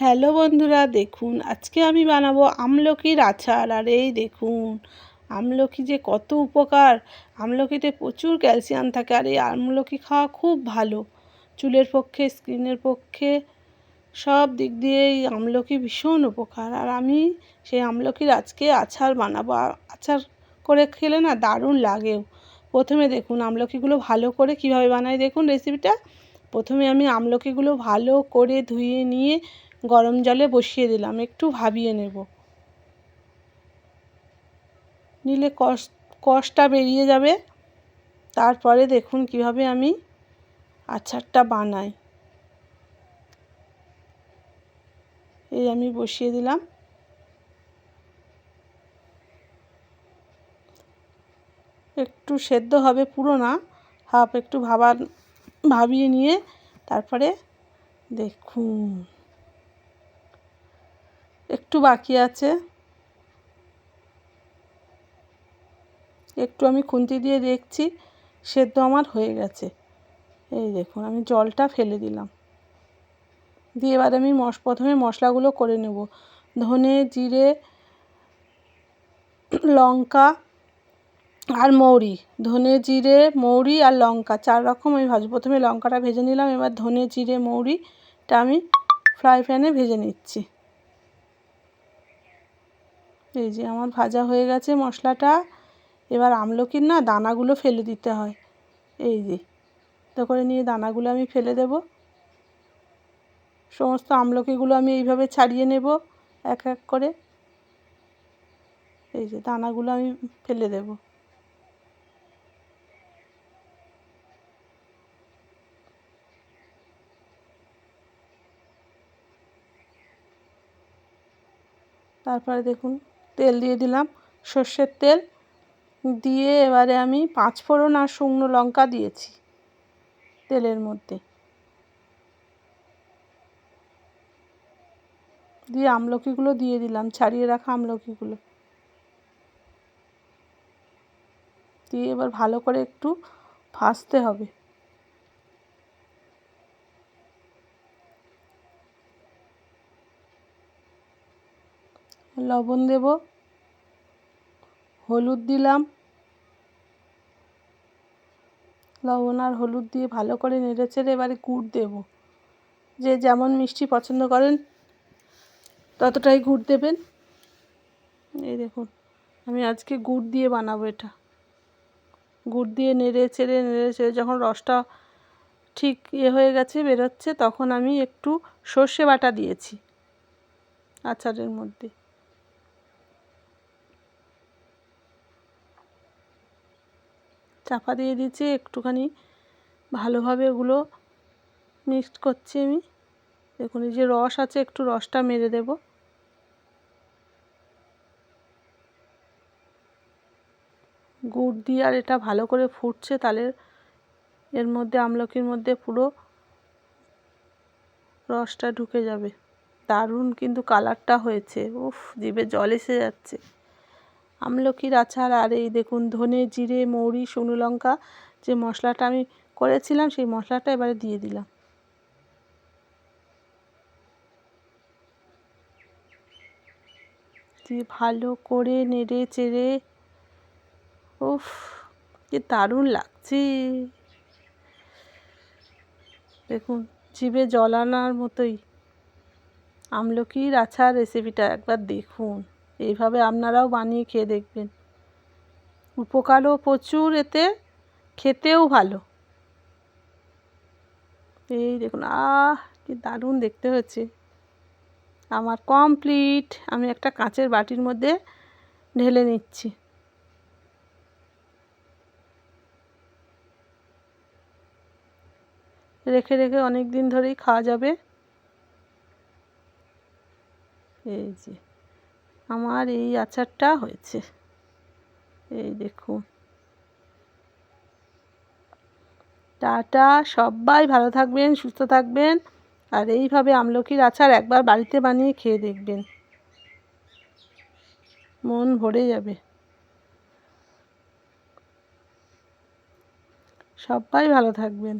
Hello বন্ধুরা, দেখুন, আজকে আমি বানাবো আমলকির আচার আর এই দেখুন, আমলকি যে কত উপকার। আমলকিতে প্রচুর ক্যালসিয়াম থাকে আর এই আমলকি খাওয়া খুব ভালো। চুলের পক্ষে, স্কিনের পক্ষে, সব দিক দিয়ে এই আমলকি ভীষণ উপকার। আর আমি সেই আমলকির আজকে আচার বানাবো। আচার করে খেলে না দারুণ লাগেও প্রথমে দেখুন, আমলকিগুলো ভালো করে কীভাবে বানাই। দেখুন রেসিপিটা। প্রথমে আমি আমলকিগুলো ভালো করে ধুয়ে নিয়ে গরম জলে বসিয়ে দিলাম, একটু ভাবিয়ে নেব। নিলে কষ, কষটা বেরিয়ে যাবে। তারপরে দেখুন কীভাবে আমি আচারটা বানাই। এই আমি বসিয়ে দিলাম। একটু সেদ্ধ হবে পুরো না, হাফ একটু ভাবার, ভাবিয়ে নিয়ে তারপরে দেখুন। একটু বাকি আছে। একটু আমি খুন্তি দিয়ে দেখছি, সেদ্ধ আমার হয়ে গেছে। এই দেখুন, আমি জলটা ফেলে দিলাম। দিয়ে এবার আমি মশ, প্রথমে মশলাগুলো করে নেব। ধনে, জিরে, লঙ্কা আর মৌরি। ধনে, জিরে, মৌরি আর লঙ্কা, চার রকম আমি ভাজবো। প্রথমে লঙ্কাটা ভেজে নিলাম, এবার ধনে, জিরে, মৌরিটা আমি ফ্রাই প্যানে ভেজে নিচ্ছি। এই যে আমার ভাজা হয়ে গেছে মশলাটা। এবার আমলকির না দানাগুলো ফেলে দিতে হয়। এই যে তো করে নিয়ে দানাগুলো আমি ফেলে দেব। সমস্ত আমলকিগুলো আমি এইভাবে ছাড়িয়ে নেব এক এক করে। এই যে দানাগুলো আমি ফেলে দেব। তারপরে দেখুন তেল দিয়ে দিলাম। সর্ষের তেল দিয়ে এবারে আমি পাঁচ ফোড়ন আর শুকনো লঙ্কা দিয়েছি তেলের মধ্যে। দিয়ে আমলকিগুলো দিয়ে দিলাম, ছাড়িয়ে রাখা আমলকিগুলো। দিয়ে এবার ভালো করে একটু ভাজতে হবে। লবণ দেব। হলুদ দিলাম। লবণ আর হলুদ দিয়ে ভালো করে নেড়ে চেড়ে এবারে গুড় দেব। যে যেমন মিষ্টি পছন্দ করেন, ততটাই গুড় দেবেন। এই দেখুন, আমি আজকে গুড় দিয়ে বানাবো এটা। গুড় দিয়ে নেড়ে চেড়ে নেড়ে চেড়ে যখন রসটা ঠিক ইয়ে হয়ে গেছে, বেরোচ্ছে, তখন আমি একটু সর্ষে বাটা দিয়েছি আচারের মধ্যে। চাপা দিয়ে দিচ্ছি, একটুখানি ভালোভাবে ওগুলো মিক্সড করছি আমি। দেখুন, এই যে রস আছে, একটু রসটা মেরে দেব। গুড় দিয়ে আর এটা ভালো করে ফুটছে, তাহলে এর মধ্যে, আমলকির মধ্যে পুরো রসটা ঢুকে যাবে। দারুণ কিন্তু কালারটা হয়েছে। উফ, জিভে জল এসে যাচ্ছে। আমলকির আচার আর এই দেখুন ধনে, জিরে, মৌরি, শুকনো লঙ্কা যে মশলাটা আমি করেছিলাম সেই মশলাটা এবারে দিয়ে দিলাম। দিয়ে ভালো করে নেড়ে চেড়ে, উফ, কি দারুণ লাগছে। দেখুন, জিভে জল আনার মতোই আমলকির আচার রেসিপিটা একবার দেখুন। এইভাবে আপনারাও বানিয়ে খেয়ে দেখবেন। উপকারও প্রচুর এতে, খেতেও ভালো। এই দেখুন, আহ, কি দারুণ দেখতে হচ্ছে আমার কমপ্লিট আমি একটা কাঁচের বাটির মধ্যে ঢেলে নিচ্ছি। রেখে রেখে অনেক দিন ধরেই খাওয়া যাবে। এই যে। আমার এই আচারটা হয়েছে। এই দেখুন। টাটা, সবাই ভালো থাকবেন, সুস্থ থাকবেন। আর এইভাবে আমলকির আচার একবার বাড়িতে বানিয়ে খেয়ে দেখবেন। মন ভরে যাবে। সবাই ভালো থাকবেন।